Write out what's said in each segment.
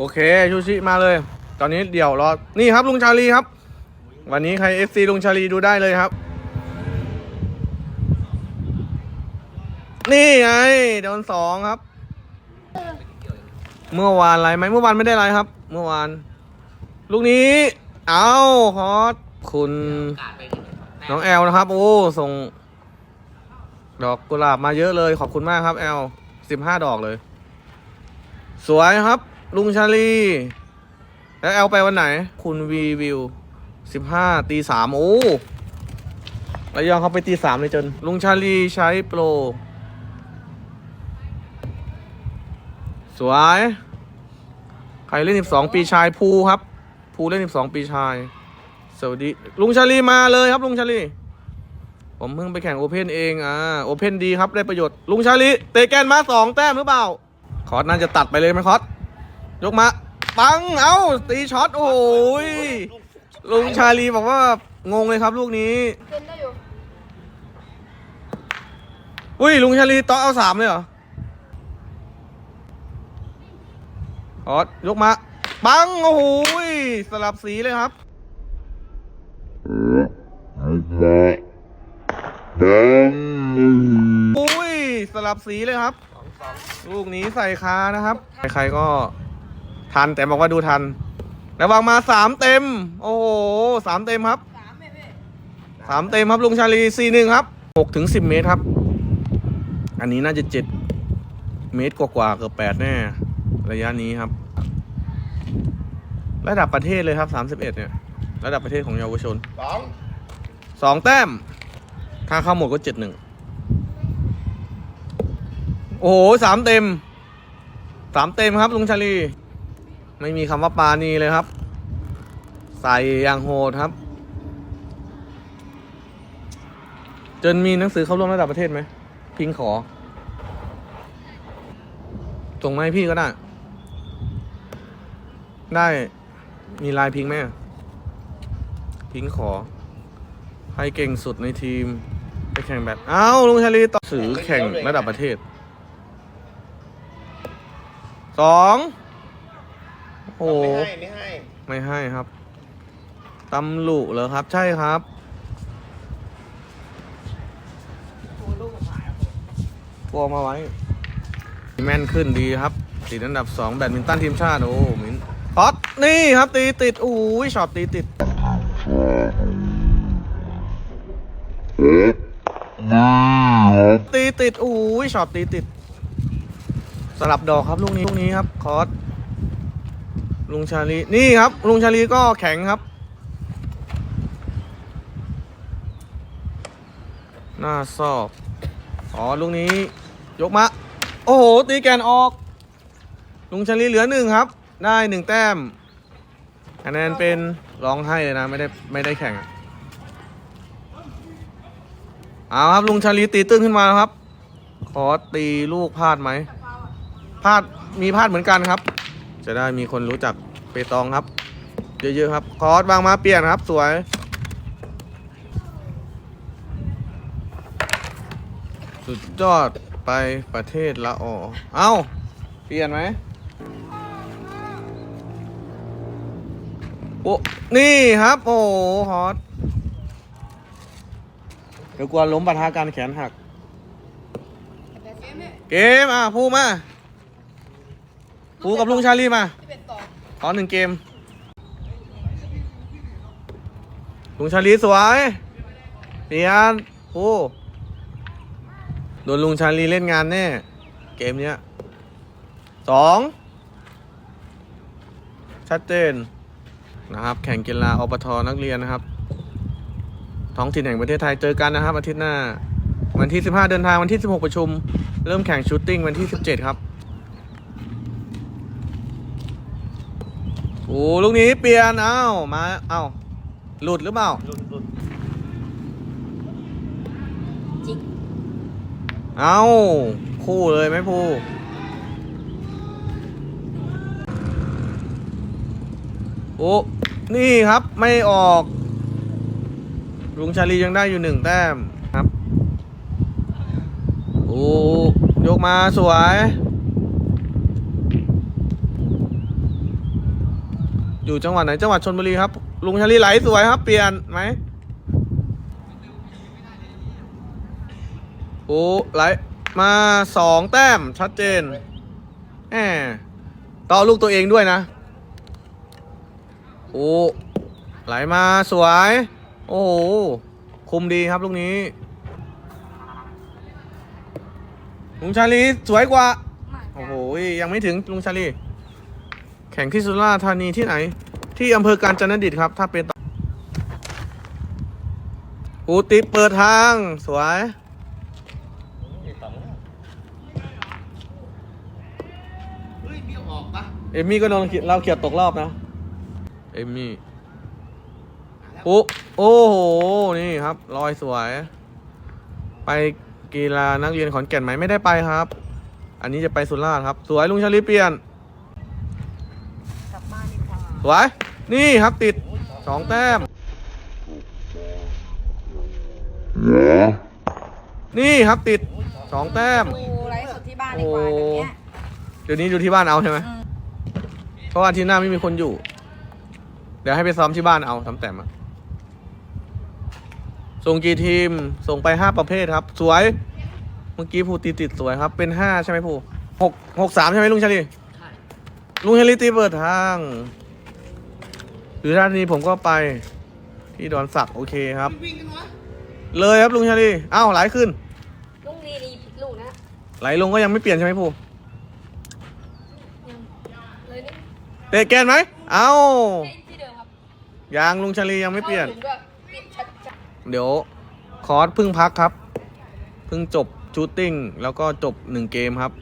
โอเคชูชิมาเลย ตอนนี้เดี๋ยวรอ นี่ครับลุงชาลีครับ วันนี้ใคร FC ลุงชาลีดูได้เลยครับ นี่ไงโดนสองครับ เมื่อวานไรไหมเมื่อวานไม่ได้ไรครับ เมื่อวาน ลูกนี้ เอาฮอตคุณน้องแอลนะครับ โอ้ส่ง ดอกกุหลาบมาเยอะเลย ขอบคุณมากครับแอลสิบห้าดอกเลย สวยครับ ลุงชาลีแล้วแอลไปวันไหน คุณวีวิวสิบห้าตีสามโอ้ระยองเขาไปตีสามเลยจน ลุงชาลีใช้โปร สวย ใครเล่นสิบสองปีชายภูครับภูเล่นสิบสองปีชายสวัสดีลุงชาลีมาเลยครับ ลุงชาลีผมเพิ่งไปแข่งโอเพนเองอ่าโอเพนดีครับได้ประโยชน์ ลุงชาลีเตะแกนมาสองแต้มหรือเปล่า คอร์สน่าจะตัดไปเลยไหมคอร์ส ยกมาปังเอ้าตีช็อตโอ้ยลุงชาลีบอกว่างงเลยครับลูกนี้ เป็นได้อยู่อุ้ยลุงชาลีต่อเอาสามเลยเหรอคอร์สยกมาปังโอ้โหยสลับสีเลยครับอุ้ยสลับสีเลยครับ ลูกนี้ใส่คานะครับ ใครๆก็ ทันแต่บอกว่าดูทัน ระวังมาสามเต็ม โอ้โหสามเต็มครับสามไหมพี่สามเต็มครับลุงชาลีสี่หนึ่งครับหกถึงสิบเมตรครับ อันนี้น่าจะเจ็ดเมตรกว่าๆเกือบแปดแน่ ระยะนี้ครับ ระดับประเทศเลยครับสามสิบเอ็ดเนี่ย ระดับประเทศของเยาวชนสองสองแต้ม ถ้าเข้าหมดก็เจ็ดหนึ่งโอ้โหสามเต็มสามเต็มครับลุงชาลี ไม่มีคำว่าปานีเลยครับ ใส่อย่างโหดครับ จนมีหนังสือเข้าร่วมระดับประเทศไหม พิงขอ ส่งมาให้พี่ก็ได้ ได้มีลายพิงไหมพิงขอใครเก่งสุดในทีม ไปแข่งแบบอ้าวลุงชาลีต่อสือแข่งระดับประเทศสอง โอ้ไม่ให้ไม่ให้ ไม่ให้ครับตำลุเหรอครับ ใช่ครับกลัวมาไว้ แม่นขึ้นดีครับ ติดอันดับสองแบดมินตันทีมชาติ โอ้มินพอตนี่ครับตีติดโอ้ยช็อตตีติดตีติดโอ้ยช็อตตีติด สลับดอกครับลูกนี้ลูกนี้ครับ คอร์ส ลุงชาลีนี่ครับ ลุงชาลีก็แข็งครับ หน้าซอกอ๋อลูกนี้ยกมา โอ้โห ตีแกนออก ลุงชาลีเหลือหนึ่งครับ ได้หนึ่งแต้มคะแนนเป็นร้องไห้เลยนะ ไม่ได้ไม่ได้แข่งอะเอาครับ ลุงชาลีตีตื้นขึ้นมาครับ ขอตีลูกพลาดไหมพลาดมีพลาดเหมือนกันครับ จะได้มีคนรู้จักเปตองครับ เยอะๆครับ คอร์สวางมาเปลี่ยนครับ สวยสุดยอดไปประเทศละออเอ้า เปลี่ยนไหมโอ้นี่ครับ โอ้โหฮอตเดี๋ยวกลัวล้มปะทะกันแขนหักเกมเนี่ยเกมอะพูมา พูกับลุงชาลีมาที่เป็นต่อขอหนึ่งเกม ลุงชาลีสวยเปลี่ยนโอ้โดนลุงชาลีเล่นงานแน่ เกมเนี้ยสองชัดเจนนะครับ แข่งกีฬาอปทนักเรียนนะครับ ท้องถิ่นแห่งประเทศไทยเจอกันนะครับอาทิตย์หน้า วันที่ 15 เดินทางวันที่ 16 ประชุม เริ่มแข่งชูตติ้งวันที่ 17 ครับ โอ้ลูกนี้เปลี่ยน เอ้า มาเอ้าหลุดหรือเปล่า หลุดหลุดจิกเอ้า คู่เลยไหมภูโอ้นี่ครับไม่ออกลุงชาลียังได้อยู่หนึ่งแต้มครับ โอ้ยกมาสวย อยู่จังหวัดไหนจังหวัดชนบุรีครับ ลุงชาลีไหลสวยครับ เปลี่ยนไหมโอ้ไหลมาสองแต้มชัดเจนแหมต่อลูกตัวเองด้วยนะโอ้ไหลมาสวย โอ้โหคุมดีครับลูกนี้ลุงชาลีสวยกว่า โอ้โหยังไม่ถึงลุงชาลี ข่งที่สุราษฎร์ธานีที่ไหน ที่อำเภอกาญจนดิตครับ ถ้าเป็นต่ออูติเปิดทาง สวย เอมมี่ก็โดนเราเขียดตกรอบนะ เอมมี่โอ้โอ้โห นี่ครับลอยสวย ไปกีฬานักเรียนขอนแก่นไหมไม่ได้ไปครับ อันนี้จะไปสุราษฎร์ครับ สวยลุงชาลีเปลี่ยน กลับบ้านดีกว่า สวย นี่ครับติดสองแต้ม นี่ครับติดสองแต้ม ดูไลฟ์สดที่บ้านดีกว่าแบบเนี้ยเดี๋ยวนี้อยู่ที่บ้านเอาใช่ไหม อืมเพราะว่าอาที่หน้าไม่มีคนอยู่ เดี๋ยวให้ไปซ้อมที่บ้านเอาทำแต้มอะส่งกี่ทีม ส่งไปห้าประเภทครับ สวย เมื่อกี้ภูตีติดสวยครับ เป็นห้าใช่ไหมภูหกหกสามใช่ไหมลุงชาลีใช่ลุงเฮลิตีเปิดทาง หรือด้านนี้ผมก็ไปที่ดอนสักโอเคครับวิ่งกันวะเลยครับลุงชาลีอ้าวไหลขึ้นลุงดีดีผิดลูกนะ ไหลลงก็ยังไม่เปลี่ยนใช่ไหมภูเลยนี่เตะแกนไหมเอ้าที่เดิมครับยังลุงชาลียังไม่เปลี่ยน ข้าถึงก็ปิดชัดจัดเดี๋ยวคอร์สเพิ่งพักครับ เพิ่งจบชูตติ้งแล้วก็จบหนึ่งเกมครับ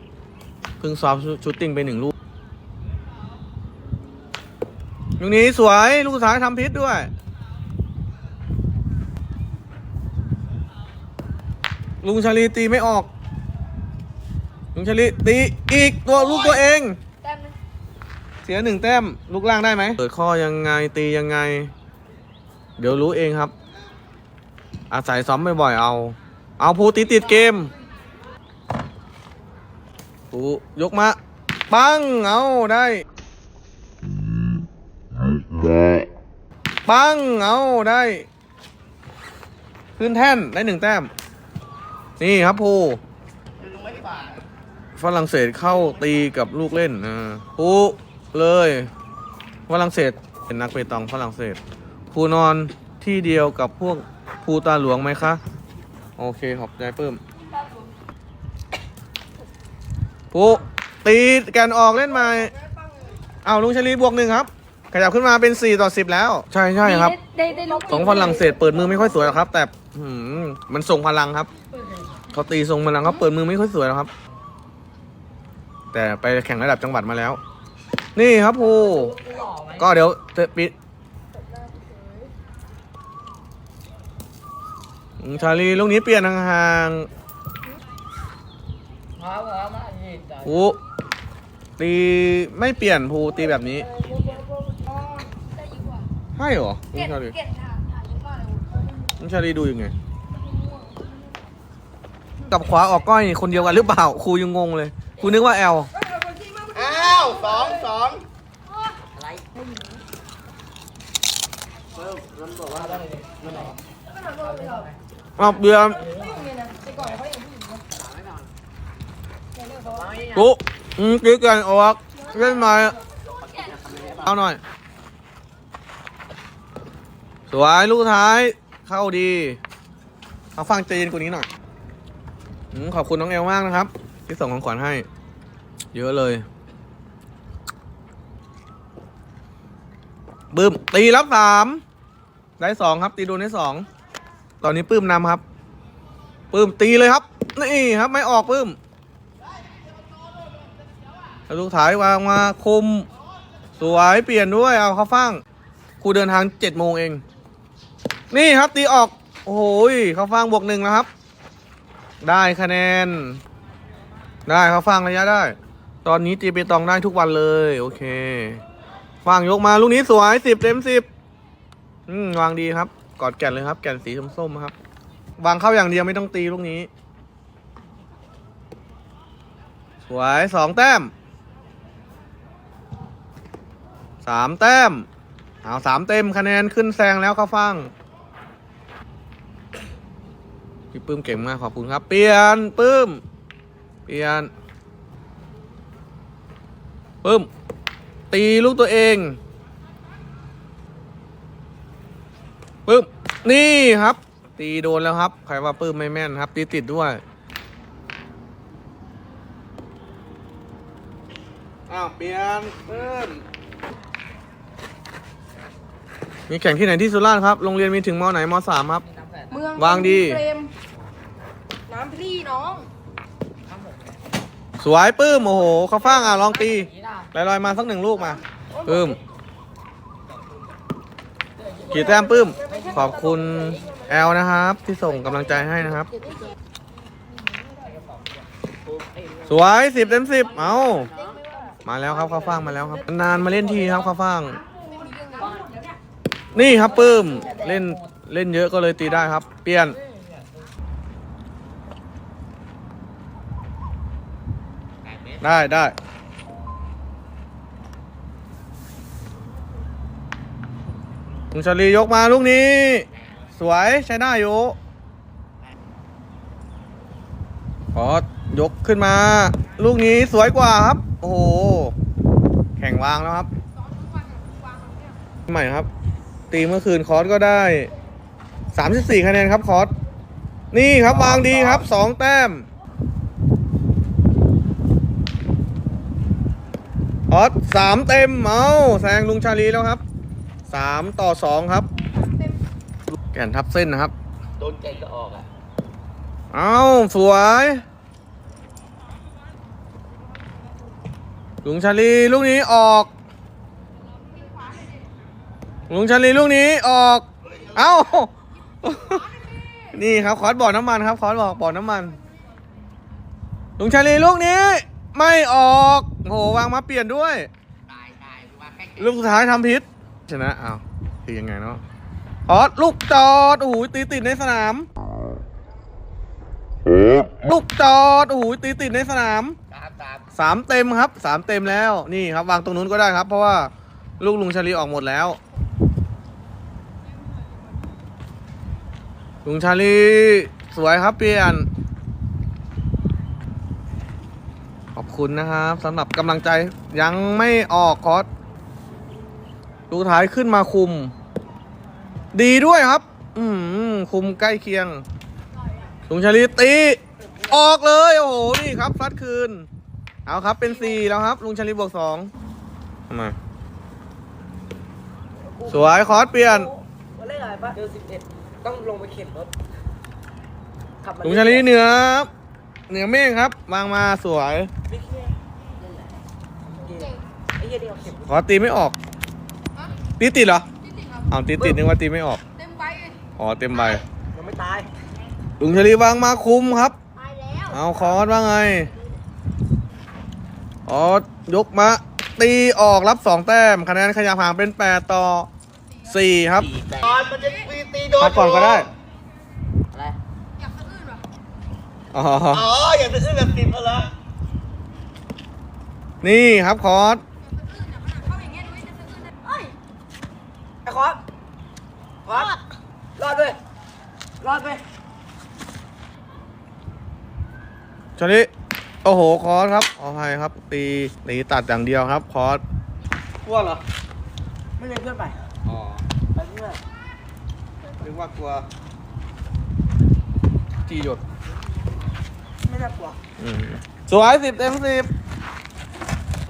เพิ่งซ้อมชูตติ้งไปหนึ่งลูก ลูกนี้สวย ลูกสุดท้ายทำพิษด้วย ลุงชาลีตีไม่ออก ลุงชาลีตีอีกตัวลูกตัวเอง แต้มนึงเสียหนึ่งแต้มลูกล่างได้ไหมเปิดข้อยังไงตียังไง เดี๋ยวรู้เองครับ อาศัยซ้อมบ่อยๆเอา เอาภูตีติดเกมภูยกมา ปังเอาได้ ปัง เอาได้ขึ้นแท่นได้หนึ่งแต้ม นี่ครับภูฝรั่งเศสเข้าตีกับลูกเล่นอ่าภูเลยฝรั่งเศสเป็นนักเปตองฝรั่งเศสภูนอนที่เดียวกับพวกภูตาหลวงไหมคะ โอเคขอบใจเพิ่มภูตีแกนออกเล่นใหม่เอาลุงชลีบวกหนึ่งครับ ขยับขึ้นมาเป็น 4 ต่อ 10 แล้ว ใช่ใช่ครับ ได้ได้ลูกของฝรั่งเศสเปิดมือไม่ค่อยสวยหรอกครับ แต่หืมมันทรงพลังครับเขาตีทรงพลังเขาเปิดมือไม่ค่อยสวยหรอกครับ แต่ไปแข่งระดับจังหวัดมาแล้ว นี่ครับภูก็เดี๋ยวเตะปิดอืมชาลีลูกนี้เปลี่ยนห่างๆภูตีไม่เปลี่ยนภูตีแบบนี้ได้อีกว่า ใช่เหรอลุเก็งบชาลีเก็บถามถามเยอะมากเลยลุงชาลีดูยังไง กับขวาออกก้อยคนเดียวกันหรือเปล่าครูยังงงเลยครูนึกว่าแอลอ้าวสองสองอะไรเริ่มเริ่มบอกว่าอะไรมันไหนเอาเบียร์กูอืมกิ๊กกันออกเล่นมาเอาหน่อย สวยลูกท้าย เข้าดีเอาฟังใจเย็นกว่านี้หน่อยอขอบคุณน้องเอลมากนะครับ ที่ส่งของขวัญให้ เยอะเลยบึ้มตีรับสามได้สองครับ ตีโดนได้สองตอนนี้ปื้มนำครับ ปื้มตีเลยครับ นี่ครับ ไม่ออกปื้มลูกถ่ายวางมาคุม สวยเปลี่ยนด้วยเอาเขาฟังครูเดินทางเจ็ดโมงเอง นี่ครับตีออก โอ้โหเขาฟังบวกหนึ่งนะครับ ได้คะแนน ได้เขาฟังระยะได้ ตอนนี้ตีเปตองได้ทุกวันเลย โอเคฟังยกมาลูกนี้สวยสิบเต็มสิบอืมวางดีครับ กอดแก่นเลยครับ แก่นสีส้มๆครับ วางเข้าอย่างเดียวไม่ต้องตีลูกนี้ สวยสองแต้มสามแต้มเอาสามเต็มคะแนนขึ้นแซงแล้วเข้าฟัง พี่ปื้มเก่งมากขอบคุณครับ เปลี่ยนปื้ม เปลี่ยนปื้ม ตีลูกตัวเองปื้ม นี่ครับ ตีโดนแล้วครับ ใครว่าปื้มไม่แม่นครับ ตีติดด้วยอ้าวเปลี่ยนปื้มมีแข่งที่ไหนที่สุราษฎร์ครับ โรงเรียนมีถึงมไหนมสามครับ เมืองวางดี เฟรม น้ำพรี่น้องสวยปื้มโอ้โหเขาฟ้างอะลองตีลอยๆมาสักหนึ่งลูกมาปื้มกี่แต้มปื้ม ขอบคุณแอลนะครับ ที่ส่งกำลังใจให้นะครับ สวยสิบเต็มสิบเอามาแล้วครับข้าวฟ่างมาแล้วครับ นานมาเล่นทีครับข้าวฟ่าง นี่ครับปื้มเล่นเล่นเยอะก็เลยตีได้ครับ เปลี่ยน ได้ได้ลุงชาลียกมาลูกนี้ สวยใช้ได้อยู่ขอยกขึ้นมา ลูกนี้สวยกว่าครับ โอ้โห แข่งวางแล้วครับ ใหม่ครับ ตีเมื่อคืนคอร์สก็ได้34คะแนนครับคอร์สนี่ครับวางดีครับ2แต้ม ออสสามเต็มเอาแซงลุงชาลีแล้วครับสามต่อสองครับ แก่นทับเส้นนะครับ โดนใจก็ออกอะ เอาสวย ลุงชาลีลูกนี้ออก ลุงชาลีลูกนี้ออก เอ้านี่ครับคอร์สบ่อน้ำมันครับคอร์สบอกบ่อน้ำมัน ลุงชาลีลูกนี้ ไม่ออกโหวางมาเปลี่ยนด้วยตายตายว่าแค่ลูกสุดท้ายทำพิษชนะอ้าวคือยังไงเนาะออสลูกจอดโอ้โหตีติดในสนาม ลูกจอดโอ้โหตีติดในสนามตามตามสามเต็มครับสามเต็มแล้วนี่ครับ วางตรงนู้นก็ได้ครับ เพราะว่าลูกลุงชาลีออกหมดแล้ว ลุงชาลีสวยครับเปลี่ยน ข อบคุณนะครับสำหรับกำลังใจยังไม่ออกคอร์สลูกท้ายขึ้นมาคุม ดีด้วยครับ อืมคุมใกล้เคียงลุงชาลีตีออกเลย โอ้โห นี่ครับซัดคืน เอาครับเป็นสี่แล้วครับ ลุงชาลีบวกสองทำไมสวยคอร์สเปลี่ยนวันแรกอะไรปะเดือนสิบเอ็ดต้องลงไปเข็นรถขับมาลุงชาลีเหนือเหนือเมฆครับ วางมาสวยไม่แค่ไอ้เหี้ยนี่เอาเข็มขอตีไม่ออก ตีติดเหรอเอาตีติดนึกว่าตีไม่ออก เต็มใบเลยอ๋อเต็มใบยังไม่ตาย ลุงชาลีวางมาคุมครับ ตายแล้วเอาคอร์สว่าไงอ๋อยกมา ตีออกรับสองแต้มคะแนนขยับห่างเป็นแปดต่อสี่ครับตีแต่ตอนมันจะตีตีโดนพักก่อนก็ได้ อะไร อยากสะอื้นว่ะ อ๋อ อ๋ออยากจะขึ้นแบบสิบแล้วนี่ครับคอร์สอยากสะอื้นอะขนาดเข้าอย่างเงี้ยดูจะสะอื้นได้เอ้ยไอ้คอสคอสรอดด้วยรอดไปชาลีโอ้โห คอร์สครับขออภัยครับ ตีตีตัดอย่างเดียวครับ คอร์สกลัวเหรอ ไม่เรียนเพื่อนไป อ๋อไปเพื่อนนึกว่ากลัว จีหยด ไม่น่ากลัวอืมสวยสิบเต็มสิบ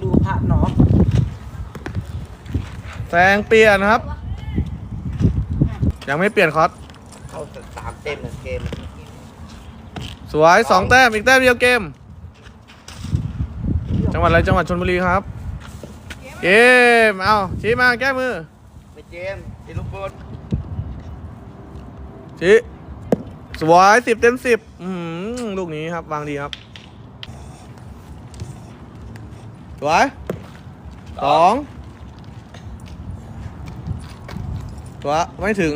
ดูภาพน้องแซงเปลี่ยนครับ ยังไม่เปลี่ยนคอร์สเข้าสามเต็มหนึ่งเกมสวยสองแต้มอีกแต้มเดียวเกม จังหวัดอะไรจังหวัดชนบุรีครับ เกมเอาชี้มาแก้มือไปเจมส์ตีลูกบอลชี้สวยสิบเต็มสิบอืมลูกี้ครับ วางดีครับสวยสองสวยไม่ถึง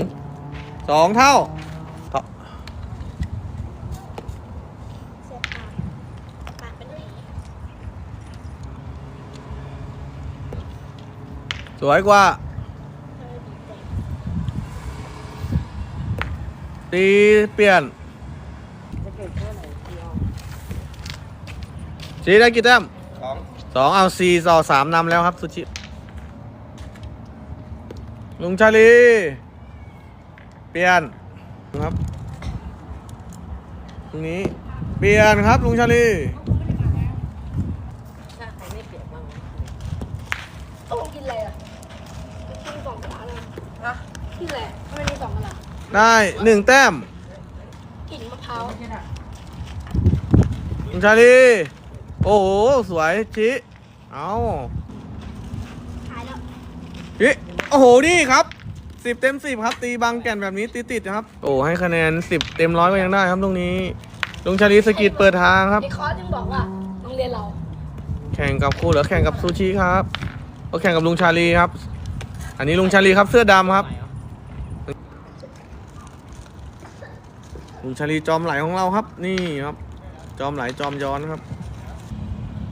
สองเท่าสวยกว่าตีเปลี่ยน จีได้กี่แต้มสองสองเอาสี่ต่อสามนำแล้วครับสุชิลุงชาลี เปลี่ยนครับตรงนี้ เปลี่ยนครับลุงชาลีถ้าใครไม่เปลี่ยนบ้างต้องกินอะไรอะกินสองกะลาเลยฮะกินอะไรทำไมมีสองกะลาได้หนึ่งแต้มกลิ่นมะพร้าวลุงชาลี โอ้โหสวยชิเอาหายแล้วชิโอ้โหนี่ครับสิบเต็มสิบครับ ตีบางแก่นแบบนี้ติดๆนะครับ โอ้ให้คะแนนสิบเต็มร้อยก็ยังได้ครับตรงนี้ลุงชาลีสกิดเปิดทางครับไอ้คอสจึงบอกว่าโรงเรียนเรา แข่งกับครูหรือแข่งกับซูชิครับก็แข่งกับลุงชาลีครับ อันนี้ลุงชาลีครับเสื้อดำครับ ลุงชาลีจอมไหลของเราครับ นี่ครับ จอมไหลจอมย้อนครับ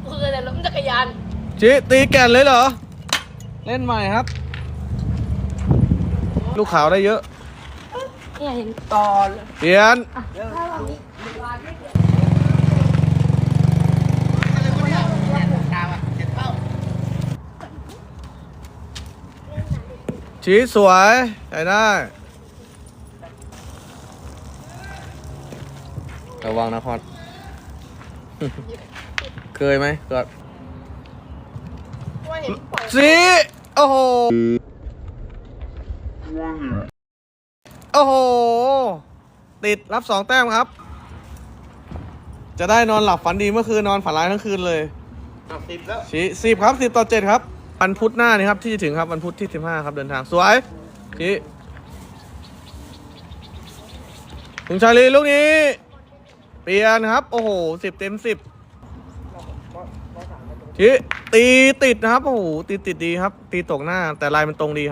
คือแต่ล้มจักร ยานชิตีแก่นเลยเหรอ เล่นใหม่ครับ ลูกขาวได้เยอะเนี่ยเห็นตอนเปลี่ยนถ้าเรานี้ดาวอะเจ็ดเท่าชีสวยใส่ได้ระวังนะพอดเคยไหมเกิด ว่าเห็นปล่อย สีโอ้โห โอ้โห ติดรับสองแต้มครับ จะได้นอนหลับฝันดีเมื่อคืนนอนฝันร้ายทั้งคืนเลยเอาสิบแล้วชี้สิบครับสิบต่อเจ็ดครับ วันพุธหน้านี่ครับที่จะถึงครับวันพุธที่สิบห้าครับเดินทางสวยชี้ลุงชาลีลูกนี้ เปลี่ยนครับ โอ้โหสิบเต็มสิบ ตีติดนะครับโอ้โหตีติดดีครับ ตีตกหน้าแต่ลายมันตรงดีครับ